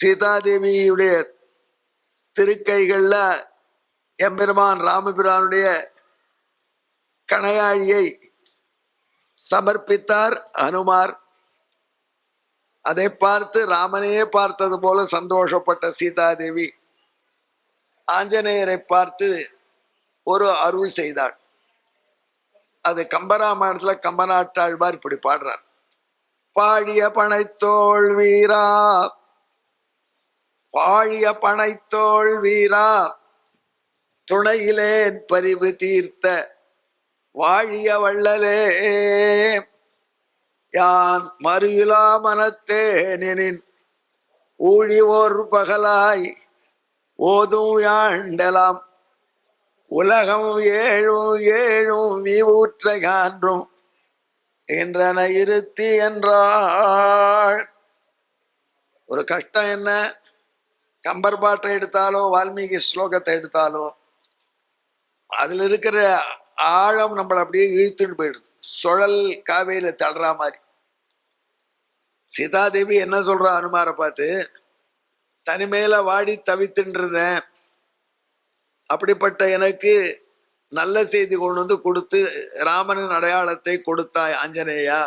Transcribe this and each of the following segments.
சீதாதேவியுடைய திருக்கைகளில் எம்பெருமான் ராமபிரானுடைய கணையாழியை சமர்ப்பித்தார் அனுமார். அதை பார்த்து ராமனையே பார்த்தது போல சந்தோஷப்பட்ட சீதாதேவி ஆஞ்சநேயரை பார்த்து ஒரு அருள் செய்தாள். அது கம்பராமாயணத்துல கம்பநாட்டாழ்வார் இப்படி பாடுறார். பாடிய பனைத்தோல் வீரா பாழிய பனைத்தோள் வீரா துணையிலேன் பரிவு தீர்த்த வாழிய வள்ளலே. யான் மறுயிலா மனத்தேனெனின் ஊழிவோர் பகலாய் ஓதும் யாண்டலாம் உலகம் ஏழும் ஏழும் வீவூற்ற கான்றும் என்றன இருத்தி என்றாள். ஒரு கஷ்டம் என்ன? கம்பர் பாட்டை எடுத்தாலோ வால்மீகி ஸ்லோகத்தை எடுத்தாலோ அதில் இருக்கிற ஆழம் நம்மளை அப்படியே இழுத்துன்னு போயிடுது. சுழல் காவேரியில் தள்ளுற மாதிரி. சீதாதேவி என்ன சொல்கிறா அனுமாரை பார்த்து தனிமையில் வாடி தவித்துன்றதேன் அப்படிப்பட்ட எனக்கு நல்ல செய்தி கொண்டு வந்து கொடுத்து ராமனின் அடையாளத்தை கொடுத்தாய் ஆஞ்சநேயா.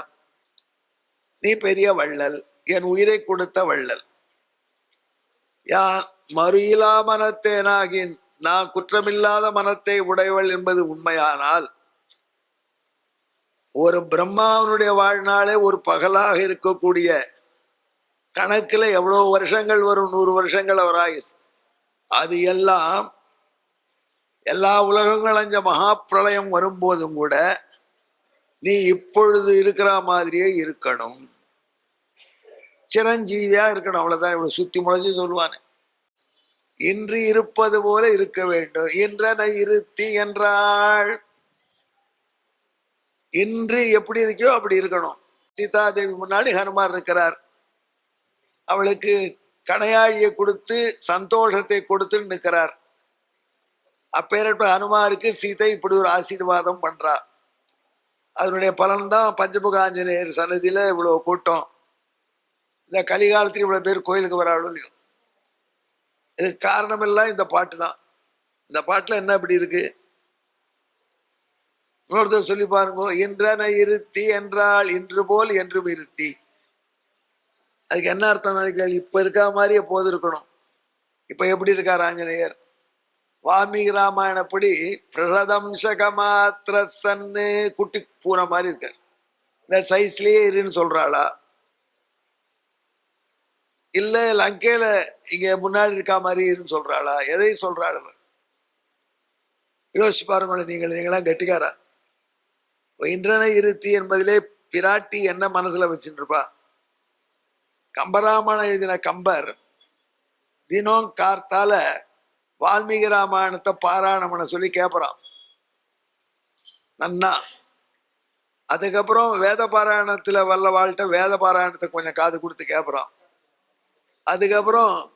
நீ பெரிய வள்ளல். என் உயிரை கொடுத்த வள்ளல். யா மறுயிலா மனத்தேனாகின் நான் குற்றமில்லாத மனத்தை உடையவள் என்பது உண்மையானால் ஒரு பிரம்மாவனுடைய வாழ்நாளே ஒரு பகலாக இருக்கக்கூடிய கணக்கில் எவ்வளோ வருஷங்கள் வரும் நூறு வருஷங்கள் அவர் ஆயுஸ் அது எல்லாம் எல்லா உலகங்கள் அஞ்ச மகாப்பிரளயம் வரும்போதும் கூட நீ இப்பொழுது இருக்கிற மாதிரியே இருக்கணும். சிரஞ்சீவியா இருக்கணும். அவ்வளவுதான். இவ்வளவு சுத்தி முளைச்சு சொல்லுவானே. இன்று இருப்பது போல இருக்க வேண்டும். இன்றன இருத்தி என்றாள். இன்று எப்படி இருக்கியோ அப்படி இருக்கணும். சீதாதேவி முன்னாடி ஹனுமார் இருக்கிறார். அவளுக்கு கணையாழியை கொடுத்து சந்தோஷத்தை கொடுத்து நிற்கிறார். அப்பேரட்ட ஹனுமாருக்கு சீதை இப்படி ஒரு ஆசீர்வாதம் பண்றா. அதனுடைய பலன்தான் பஞ்சமுக ஆஞ்சநேயர் சன்னதியில இவ்வளவு கூட்டம். இந்த கலிகாலத்தில் இவ்வளோ பேர் கோயிலுக்கு வராளோ இல்லையோ? இதுக்கு காரணமெல்லாம் இந்த பாட்டு தான். இந்த பாட்டில் என்ன இப்படி இருக்கு? இன்னொருத்தர் சொல்லி பாருங்க இன்றன இருத்தி என்றால் இன்று போல் என்றும் இருத்தி. அதுக்கு என்ன அர்த்தம் நினைக்கிறீங்க இப்போ இருக்கா மாதிரி எப்போது இருக்கணும். இப்போ எப்படி இருக்கார் ஆஞ்சநேயர்? வால்மீகி ராமாயணப்படி பிரதம்சக மாத்திர சன்னு குட்டி பூனை மாதிரி இருக்கார். இந்த சைஸ்லயே இருன்னு சொல்றாளா? இல்ல லங்கையில இங்க முன்னாடி இருக்கா மாதிரி இருன்னு சொல்றாளா? எதை சொல்றாள் யோசிச்சு பாருங்களேன் நீங்கள் நீங்களாம் கெட்டிக்காரா? இன்றன இருத்தி என்பதிலே பிராட்டி என்ன மனசுல வச்சுட்டு இருப்பா கம்பராமாயணம் எழுதின கம்பர் தினம் கார்த்தால வால்மீகி ராமாயணத்தை பாராயணம் பண்ண சொல்லி கேட்பறான் நன்னா. அதுக்கப்புறம் வேத பாராயணத்துல வல்ல வாழ்கிட்ட வேத பாராயணத்தை கொஞ்சம் காது கொடுத்து கேட்பறான் அதுக்கப்புறம்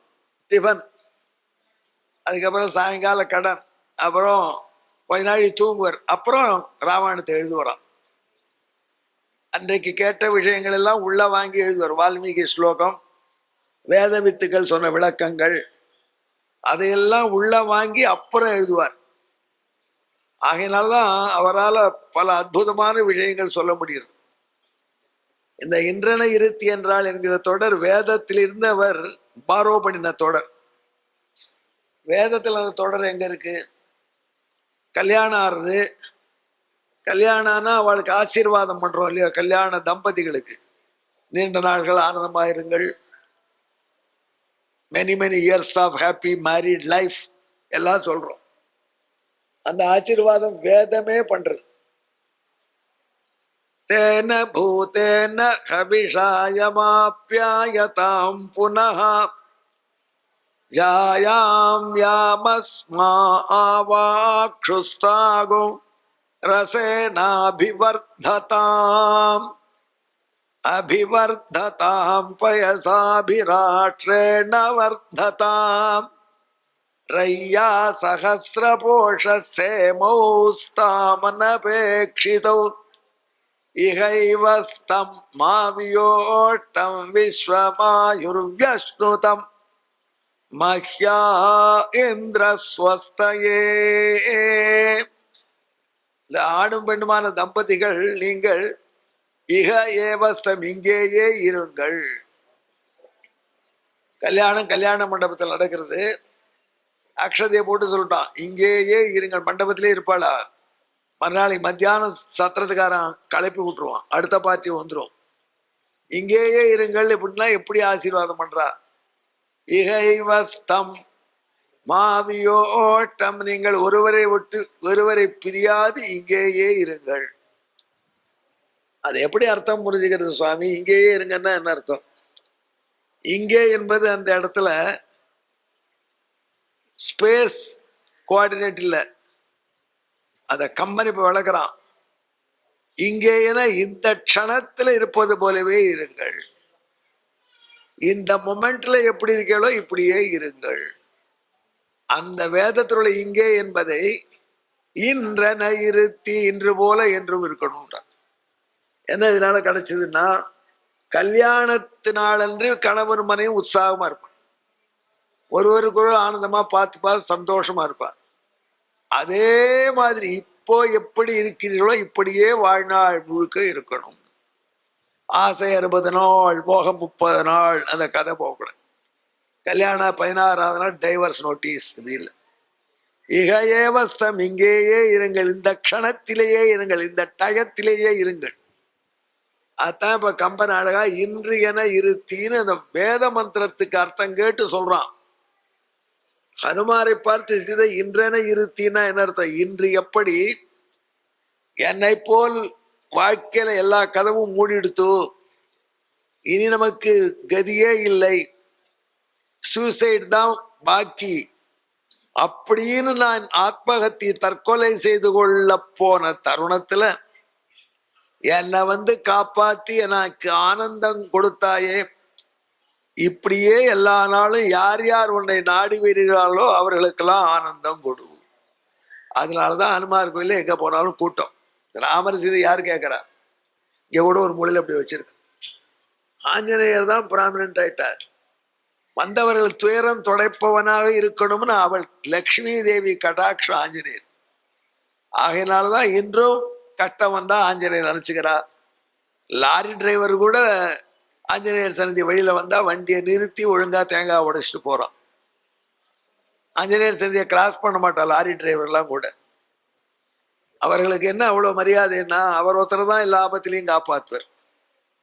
டிஃபன் அதுக்கப்புறம் சாயங்கால கடன். அப்புறம் கொஞ்ச நாளி தூங்குவர். அப்புறம் ராமாயணத்தை எழுதுவரான் அன்றைக்கு கேட்ட விஷயங்கள் எல்லாம் உள்ள வாங்கி எழுதுவார். வால்மீகி ஸ்லோகம் வேத வித்துக்கள் சொன்ன விளக்கங்கள் அதையெல்லாம் உள்ள வாங்கி அப்புறம் எழுதுவார். ஆகையினால்தான் அவரால் பல அற்புதமான விஷயங்கள் சொல்ல முடியுது இந்த இன்றன இருத்தி என்றால் என்கிற தொடர் வேதத்தில் இருந்தவர் பாரோ பண்ணின தொடர். வேதத்தில் அந்த தொடர் எங்க இருக்கு? கல்யாணம் ஆறுது. கல்யாணம்னா அவளுக்கு ஆசீர்வாதம் பண்றோம் இல்லையோ? கல்யாண தம்பதிகளுக்கு. நீண்ட நாள்கள் ஆனந்தமாயிருங்கள். Many many years of happy married life எல்லாம் சொல்றோம். அந்த ஆசீர்வாதம் வேதமே பண்றது. तेन भूतेन हविषायमाप्यायतां पुनः यायां यामस्मा आवाक्षुस्तागो रसेनाभिवर्धताम्। अभिवर्धतां पयसाभिराष्ट्रेण वर्धताम्। रय्या सहस्रपोषसेमौस्तामनपेक्षितौ இகைவஸ்தம் மாவியோட்டம் விஸ்வமாயுர்வியஷ்ணுதம் மஹ்யா இந்திரஸ்வஸ்தயே இந்த ஆணும் பெண்ணுமான தம்பதிகள் நீங்கள் இக ஏவஸ்தம் இங்கேயே இருங்கள். கல்யாணம் கல்யாண மண்டபத்தில் நடக்கிறது. அக்ஷதையை போட்டு சொல்லிட்டான் இங்கேயே இருங்கள் மண்டபத்திலே இருப்பாளா? மறுநாளைக்கு மத்தியானம் சத்திரத்துக்காரன் கலப்பி விட்டுருவான் அடுத்த பார்ட்டி வந்துடும் இங்கேயே இருங்கள் இப்படின்னா எப்படி ஆசீர்வாதம் பண்றா? இகைவஸ்தம் மாவியோட்டம் நீங்கள் ஒருவரை விட்டு ஒருவரை பிரியாது இங்கேயே இருங்கள். அது எப்படி அர்த்தம் புரிஞ்சுக்கிறது சுவாமி? இங்கேயே இருங்கன்னா என்ன அர்த்தம்? இங்கே என்பது அந்த இடத்துல ஸ்பேஸ் கோஆர்டினேட் இல்லை. அதை கம்பெனி இப்போ விளக்குறான் இங்கே என இந்த க்ஷணத்தில் இருப்பது போலவே இருங்கள். இந்த மொமெண்ட்ல எப்படி இருக்கீங்களோ இப்படியே இருங்கள். அந்த வேதத்தில் இங்கே என்பதை இன்றன இருத்தி இன்று போல என்றும் இருக்கணும் என்ன இதனால கிடைச்சதுன்னா கல்யாணத்தினாலன்று கணவன் மனையும் உற்சாகமா இருப்பான். ஒருவருக்கு ஒரு ஆனந்தமா பார்த்து பார்த்து சந்தோஷமா இருப்பான் அதே மாதிரி இப்போ எப்படி இருக்கிறீர்களோ இப்படியே வாழ்நாள் முழுக்க இருக்கணும். ஆசை அறுபது நாள் போகம் முப்பது நாள் அந்த கதை போகக்கூடாது. கல்யாணம் பதினாறாவது நாள் டைவர்ஸ் நோட்டீஸ் இது இல்லை. இக ஏவஸ்தம் இங்கேயே இருங்கள். இந்த க்ஷணத்திலேயே இருங்கள். இந்த டயத்திலேயே இருங்கள். அதான் இப்போ கம்பன் அழகா இன்று என இருத்தின்னு அந்த வேத மந்திரத்துக்கு அர்த்தம் கேட்டு சொல்கிறான் ஹனுமாரை பார்த்து சிதை இன்றென இருத்தினா என்ன அர்த்தம்? இன்று எப்படி என்னை போல் வாழ்க்கையில எல்லா கதவும் மூடிடுத்து இனி நமக்கு கதியே இல்லை. சூசைட் தான் பாக்கி. அப்படின்னு நான் ஆத்மஹத்தி தற்கொலை செய்து கொள்ள போன தருணத்துல என்னை வந்து காப்பாத்தி எனக்கு ஆனந்தம் கொடுத்தாயே இப்படியே எல்லா நாளும் யார் யார் உன்னை நாடி வருகிறார்களோ அவர்களுக்கெல்லாம் ஆனந்தம் கொடு. அதனால தான் அனுமார் கோயிலில் எங்கே போனாலும் கூட்டம். ராமர் சீதை யார் கேட்குறா? இங்கே கூட ஒரு மூலையில் அப்படி வச்சிருக்க. ஆஞ்சநேயர் தான் பிராமினன்ட் ஆயிட்டார். வந்தவர்கள் துயரம் துடைப்பவனாக இருக்கணும்னு அவள் லக்ஷ்மி தேவி கடாட்ச ஆஞ்சநேயர். ஆகையினாலதான் இன்றும் கட்டம் வந்தால் ஆஞ்சநேயர் நினச்சிக்கிறா லாரி டிரைவர் கூட ஆஞ்சநேயர் சன்னதி வழியில் வந்தால் வண்டியை நிறுத்தி ஒழுங்காக தேங்காய் உடைச்சிட்டு போகிறான் ஆஞ்சநேயர் சன்னதியை கிராஸ் பண்ண மாட்டா லாரி டிரைவர்லாம் கூட. அவர்களுக்கு என்ன அவ்வளோ மரியாதைன்னா அவர் ஒருத்தர் தான் எல்லா ஆபத்திலையும் காப்பாத்துவர்.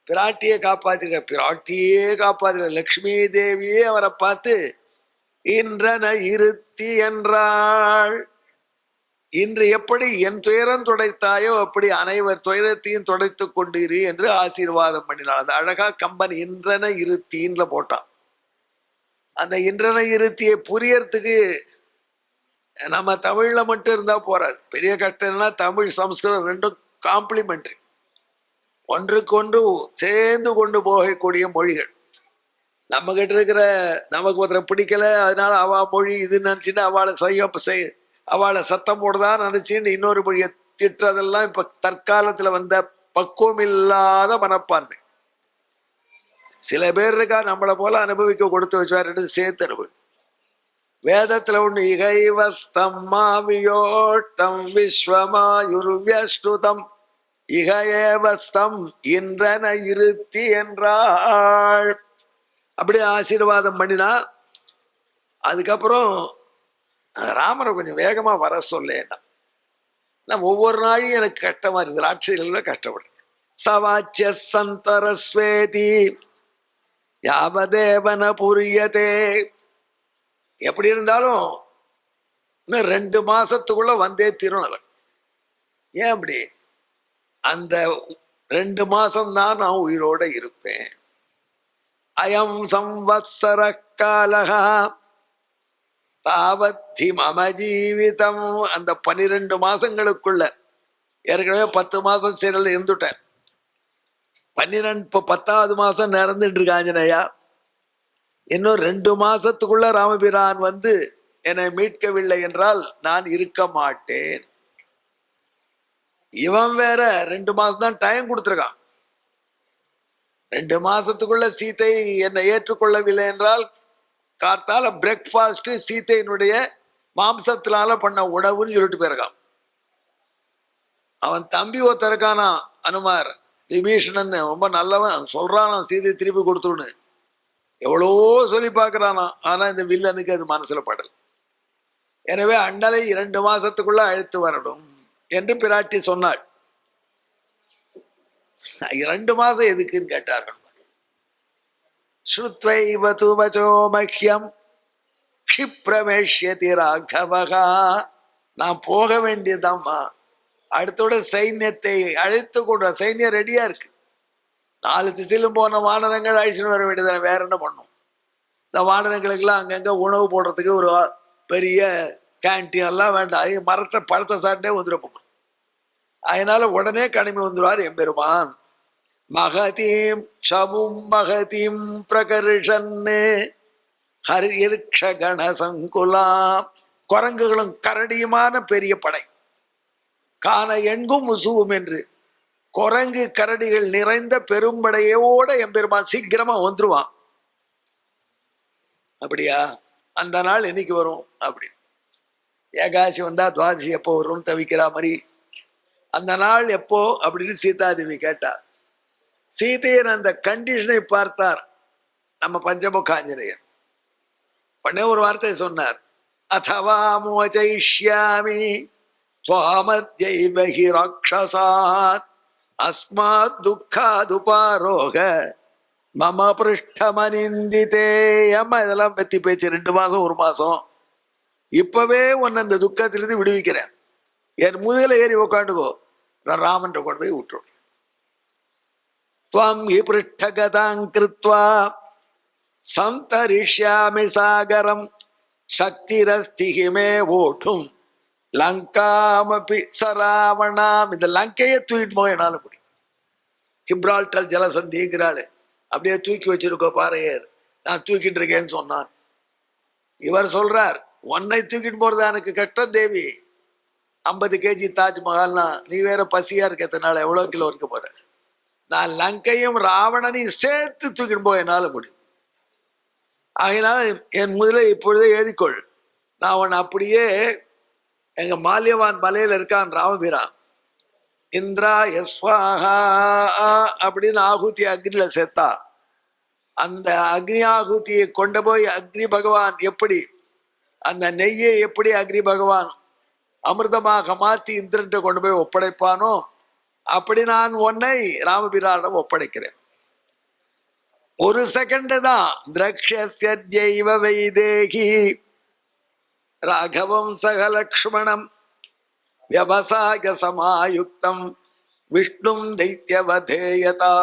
பிராட்டியை காப்பாற்றுகிற பிராட்டியே காப்பாத்திர லக்ஷ்மி தேவியே அவரை பார்த்து இன்றன இருத்தி என்றாள். இன்று எப்படி என் துயரம் துடைத்தாயோ அப்படி அனைவர் துயரத்தையும் துடைத்து கொண்டிரு என்று ஆசீர்வாதம் பண்ணினாள் அது அழகா கம்பன் இன்றன இருத்தின்ல போட்டான். அந்த இன்றன இருத்தியை புரியறதுக்கு நம்ம தமிழ்ல மட்டும் இருந்தா போறாது. பெரிய கஷ்டம்னா தமிழ் சம்ஸ்கிருதம் ரெண்டும் காம்ப்ளிமெண்ட்ரி ஒன்றுக்கொன்று சேர்ந்து கொண்டு போகக்கூடிய மொழிகள். நம்ம கிட்ட இருக்கிற நமக்கு ஒருத்தரை பிடிக்கல அதனால அவா மொழி இது நினைச்சுட்டு அவளை செய்ய செய் அவளை சத்தம் போடுதான் நினைச்சுன்னு இன்னொரு மொழியை திட்டுறதெல்லாம் இப்ப தற்காலத்துல வந்த பக்குவம் இல்லாத மனப்பான்மை. சில பேர் இருக்கா நம்மளை போல அனுபவிக்க கொடுத்து வச்சுவாரு சேர்த்து அனுபவி. வேதத்துல ஒண்ணு இகைவஸ்தம் மாவியோட்டம் விஸ்வமாயுர்வியஸ்டுதம் இகையேவஸ்தம் இன்றன இருத்தி என்றாள். அப்படி ஆசீர்வாதம் பண்ணினா அதுக்கப்புறம் ராமரை கொஞ்சம் வேகமாக வர சொல்லேன்னா நான். ஒவ்வொரு நாளையும் எனக்கு கஷ்டமா இருக்குது ராட்சிகள கஷ்டப்படுறேன். சவாச்சிய சந்தரஸ்வேதி யாவதேவன புரியதே. எப்படி இருந்தாலும் இன்னும் ரெண்டு மாசத்துக்குள்ள வந்தே திருநலன் ஏன் அப்படி? அந்த ரெண்டு மாசம்தான் நான் உயிரோட இருப்பேன். அயம் சம்வத்சர காலகா தாவத்தி மம ஜீவிதம். அந்த பனிரெண்டு மாசங்களுக்குள்ள. ஏற்கனவே பத்து மாசம் சிறையில் இருந்துட்டேன். பன்னிரெண்டு இப்போ பத்தாவது மாசம் நிறந்துட்டு இருக்கு ஆஞ்சநேயா. இன்னும் ரெண்டு மாசத்துக்குள்ள ராமபிரான் வந்து என்னை மீட்கவில்லை என்றால் நான் இருக்க மாட்டேன். இவன் வேற ரெண்டு மாசம் தான் டைம் கொடுத்துருக்கான். ரெண்டு மாசத்துக்குள்ள சீத்தை என்னை ஏற்றுக்கொள்ளவில்லை என்றால் கார்த்தால பிரேக்ஃபாஸ்ட் சீத்தையினுடைய மாம்சத்தினால பண்ண உணவுன்னு சொல்லிட்டு போயிருக்கான். அவன் தம்பி ஒருத்தன் இருக்கானா அனுமார். விபீஷணன் ரொம்ப நல்லவன். சொல்றானா சீதை திருப்பி கொடுத்துருன்னு. எவ்வளோ சொல்லி பார்க்குறானா. ஆனால் இந்த வில்லனுக்கு அது மனசில் படல். எனவே அண்ணலை இரண்டு மாசத்துக்குள்ள அழைத்து வரணும் என்று பிராட்டி சொன்னாள். இரண்டு மாசம் எதுக்குன்னு கேட்டார்கள். ஸ்ருத்வைவ துவச்சோ மஹ்யம் க்ஷிப்ரமேஷ்யதி ராகவகா நான் போக வேண்டியதாம்மா அடுத்தோட சைன்யத்தை அழைத்து கொண்ட சைன்யம் ரெடியா இருக்கு. நாலு திசையிலும் போன வானரங்கள் அழிச்சுன்னு வர வேண்டியதான வேற என்ன பண்ணும்? இந்த வானரங்களுக்கெல்லாம் அங்கங்க உணவு போடுறதுக்கு ஒரு பெரிய கேன்டீன் எல்லாம் வேண்டாம். அது மரத்தை பழத்தை சாப்பிட்டே வந்துட போகும் அதனால உடனே கடமை வந்துடுவார் எம்பெருமான். மகதீம் சமும் மகதீம் பிரகர்ஷன்னு. ஹரிர்ஷகண சங்குலாம் குரங்குகளும் கரடியுமான பெரிய படை. காண எங்கும் முசுவும் என்று. குரங்கு கரடிகள் நிறைந்த பெரும்படையோட எம்பெருமான் சீக்கிரமா வந்துருவான். அப்படியா? அந்த நாள் என்னைக்கு வரும்? அப்படி. ஏகாசி வந்தா துவாதசி எப்போ வரும்னு தவிக்கிற மாதிரி. அந்த நாள் எப்போ? அப்படின்னு சீதாதேவி கேட்டார் சீதையின் அந்த கண்டிஷனை பார்த்தார். நம்ம பஞ்சமுகாஞ்சனையர் உடனே ஒரு வார்த்தை சொன்னார். அதவா மோஜயிஷ்யாமி சுவாமத்யைவ ஹி ராட்சசாத் அஸ்மாத் துக்காதுபாரோக மம பிருஷ்டமனிந்திதே அம்மா இதெல்லாம் பத்தி பேச்சு ரெண்டு மாதம் ஒரு மாதம். இப்போவே உன்னை இந்த துக்கத்திலிருந்து விடுவிக்கிறேன். என் முதுகில் ஏறி உக்காண்டுக்கோ நான் ராமன்ற கொண்டு போய் விட்டுருவேன் துவம் ஹி கிருத்வா சந்தரிஷ்யாமி சாகரம் சக்திரஸ்தி ஹிமே ஓட்டும் லங்காமபி சராவணாம் இந்த லங்கையை தூக்கிட்டு போக என்னால முடியும். கிப்ரால்டர் ஜலசந்திங்கிறாள் அப்படியே தூக்கி வச்சிருக்கோ பாறையர் நான் தூக்கிட்டு இருக்கேன்னு சொன்னான். இவர் சொல்றார் உன்னை தூக்கிட்டு போறது எனக்கு கஷ்டம் தேவி. ஐம்பது கேஜி தாஜ்மஹால்னா நீ வேற பசியா இருக்கிறதுனால எவ்வளோ கிலோ இருக்க போற? நான் லங்கையும் ராவணனையும் சேர்த்து தூக்கிட்டு போக என்னால் முடியும். ஆகினால் என் முதல இப்பொழுதே ஏறிக்கொள். நான் அவன் அப்படியே எங்கள் மால்யவான் மலையில் இருக்கான் ராமபிரான் இந்திரா யஸ்வாஹா அப்படின்னு ஆகுதி அக்னியில் சேர்த்தா. அந்த அக்னி ஆகுதியை கொண்டு போய் அக்னி பகவான் எப்படி அந்த நெய்யை எப்படி அக்னி பகவான் அமிர்தமாக மாற்றி இந்திரன்ட்டு கொண்டு போய் ஒப்படைப்பானோ அப்படி நான் உன்னை ராமபிரானிடம் ஒப்படைக்கிறேன். ஒரு செகண்ட் தான். திரக்ஷஸ்யத்யைவ வைதேகி. ராகவம் சகலக்ஷ்மணம். வியவசாய சமாயுக்தம். விஷ்ணும் தைத்தியவதேயதா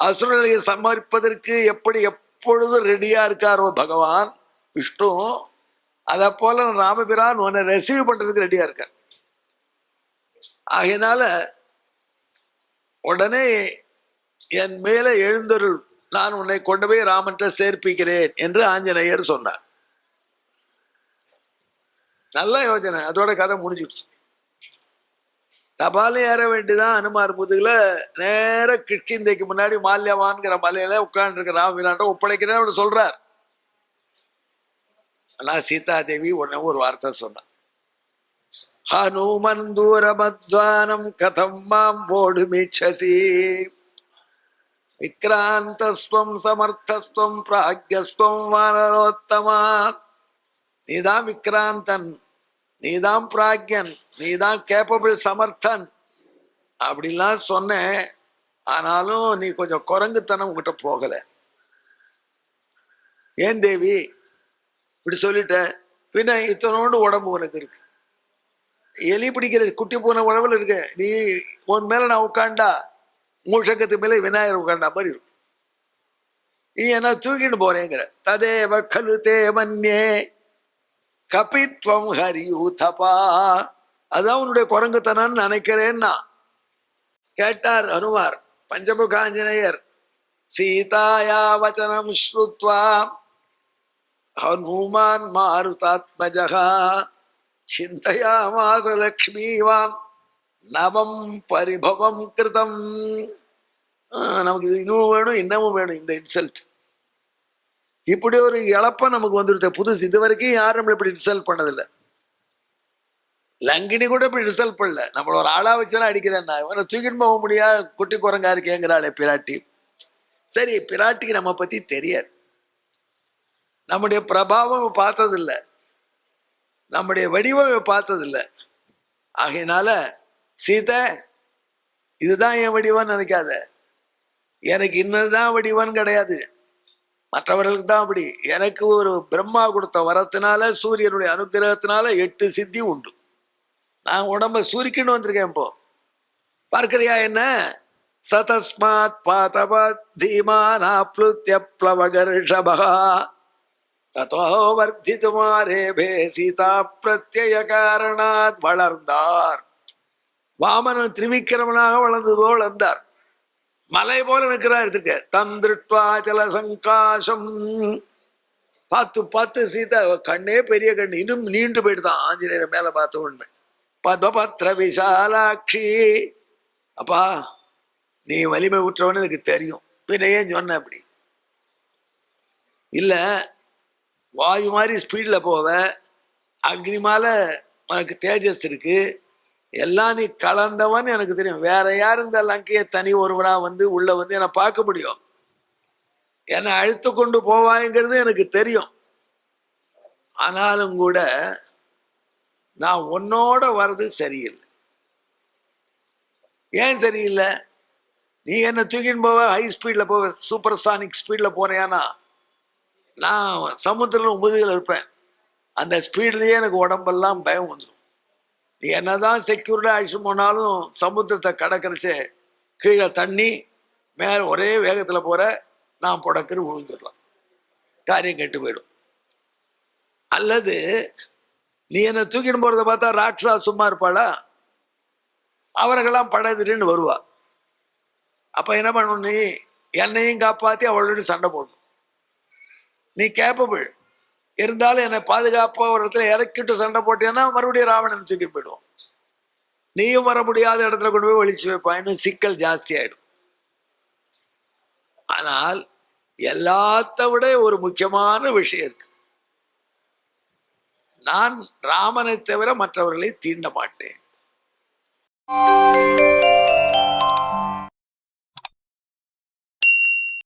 அசுரனை சமர்ப்பதற்கு எப்படி எப்பொழுதும் ரெடியா இருக்காரோ பகவான் விஷ்ணு அதை போல ராமபிரான் உன்னை ரெசீவ் பண்றதுக்கு ரெடியா இருக்கார். ஆகையினால உடனே என் மேலே எழுந்தொருள் நான் உன்னை கொண்டு போய் ராமன்ற சேர்ப்பிக்கிறேன் என்று ஆஞ்சநேயர் சொன்னார். நல்ல யோஜனை. அதோட கதை முடிஞ்சிடுச்சு. தபால் ஏற வேண்டிதான் அனுமார் முதுகுல நேர கிட்கிந்தைக்கு முன்னாடி மால்யவான்கிற மலையில உட்கார்ந்துருக்க ராமபிரான்ட்ட ஒப்படைக்கிறேன் அவர் சொல்றார். ஆனா சீதாதேவி உடனே ஒரு வார்த்தை சொன்னான் ஹனுமன் தூரமத்வானம் கதம் மாம் ஓடுமிச்சசி. விக்ராந்தஸ்வம் சமர்த்தஸ்வம் பிராக்யஸ்வம் வானரோத்தமா நீதான் விக்ராந்தன் நீதான் பிராக்யன் நீதான் கேப்பபிள் சமர்த்தன். அப்படிலாம் சொன்னேன். ஆனாலும் நீ கொஞ்சம் குரங்குத்தனம் உங்ககிட்ட போகல. ஏன் தேவி? இப்படி சொல்லிட்ட. பின்ன இத்தனோடு உடம்பு உனக்கு இருக்கு. எலி பிடிக்கிறது குட்டி போன உழவில் இருக்கு. நீ உன் மேலே நான் உட்காண்டா மூஷங்கத்து மேலே விநாயகர் உட்காண்டா மாதிரி இருக்கும். நீ என்ன தூக்கிட்டு போறேங்கிற. ததேவ கலு தே மன்யே கபித்வம் ஹரியூதபா அதான் உன்னுடைய குரங்குத்தனன்னு நினைக்கிறேன்னா கேட்டார் ஹனுமார் பஞ்சமுகாஞ்சநேயர். சீதாயா வச்சனம் ஸ்ருத்வா. ஹனுமான் மாருதாத்மஜகா சிந்தையாமாச லக்ஷ்மீவான் நவம் பரிபவம் கிருதம். நமக்கு இது இன்னும் வேணும் இன்னமும் வேணும் இந்த இன்சல்ட். இப்படி ஒரு இழப்பை நமக்கு வந்துடுது. புதுசு இது வரைக்கும் யாரும் நம்மளை இப்படி இன்சல்ட் பண்ணதில்லை. லங்கினி கூட இப்படி ரிசல்ட் பண்ணல. நம்மள ஒரு ஆளா வச்சுலாம் அடிக்கிறேன்னா இவனை தூக்கிட்டு போக முடியா? குட்டி குரங்கா இருக்கேங்கிறாளே பிராட்டி. சரி பிராட்டிக்கு நம்ம பத்தி தெரியாது. நம்முடைய பிரபாவம் பார்த்ததில்லை பார்த்ததில்ல. நம்முடைய வடிவம் பார்த்ததில்லை. பார்த்ததில்ல ஆகையினால சீதை இதுதான் என் வடிவம்னு நினைக்காத. எனக்கு இன்னதுதான் வடிவம் கிடையாது. மற்றவர்களுக்கு தான் அப்படி. எனக்கு ஒரு பிரம்மா கொடுத்த வரத்தினால சூரியனுடைய அனுகிரகத்தினால எட்டு சித்தி உண்டு. நான் உடம்ப சுருக்கின்னு வந்திருக்கேன் இப்போ. பார்க்கறியா என்ன? சதஸ்மாத் பாதபத் தீமானாப்ளுத்ய பிளவகர்ஷபகா ததோ வர்த்தித்துமாரேபே சீதா பிரத்யய காரணாத் வளர்ந்தார். வாமனன் திரிவிக்கிரமனாக போல் வளர்ந்தார். மலை போல நிற்கிறார் இருக்க தந்திருட்வா ஜல சங்காசம். பார்த்து பார்த்து சீதா கண்ணே பெரிய கண். இன்னும் நீண்டு போயிடுதான் ஆஞ்சநேயர் மேல பார்த்த உடனே. பத்மபத்ர விஷாலாட்சி அப்பா நீ வலிமை ஊற்றவன்னு எனக்கு தெரியும். பின்ன ஏன் சொன்ன அப்படி? இல்லை வாயு மாதிரி ஸ்பீடில் போவ. அக்னிமால உனக்கு தேஜஸ் இருக்கு. எல்லாம் நீ கலந்தவன் எனக்கு தெரியும். வேற யார் இந்த லங்கையை தனி ஒருவனாக வந்து உள்ளே வந்து என்னை பார்க்க முடியும்? என்னை அழுத்து கொண்டு போவாங்கிறது எனக்கு தெரியும். ஆனாலும் கூட நான் உன்னோட வர்றது சரியில்லை. ஏன் சரியில்லை? நீ என்னை தூக்கின்னு போவ? ஹை ஸ்பீடில் போவ? சூப்பர் சானிக் ஸ்பீடில் போனேன்னா நான் சமுத்திரம் முதுகில் இருப்பேன். அந்த ஸ்பீட்லேயே எனக்கு உடம்பெல்லாம் பயம் வந்துடும் நீ என்னதான் செக்யூர்டாக அழிச்சு போனாலும் சமுத்திரத்தை கடற்கரைச்சு கீழே தண்ணி மேலே ஒரே வேகத்தில் போகிற நான் புடக்குன்னு விழுந்துடலாம் காரியம் கெட்டு போயிடும். அல்லது நீ என்னை தூக்கிட்டு போகிறத பார்த்தா ராட்சா சும்மா இருப்பாளா? அவர்களெல்லாம் படதிரின்னு வருவா. அப்போ என்ன பண்ணணும் நீ? என்னையும் காப்பாற்றி அவளோட சண்டை போடணும். நீ கேப்பபிள் இருந்தாலும் என்னை பாதுகாப்பாக ஒரு இடத்துல இறக்கிட்டு சண்டை போட்டேன்னா மறுபடியும் ராவணன் தூக்கி போயிடுவோம் நீயும் வர முடியாத இடத்துல கொண்டு போய் ஒழிச்சு வைப்பான். இன்னும் சிக்கல் ஜாஸ்தி ஆயிடும். ஆனால் எல்லாத்த விட ஒரு முக்கியமான விஷயம் இருக்கு. நான் ராமனை தவிர மற்றவர்களை தீண்ட மாட்டேன்.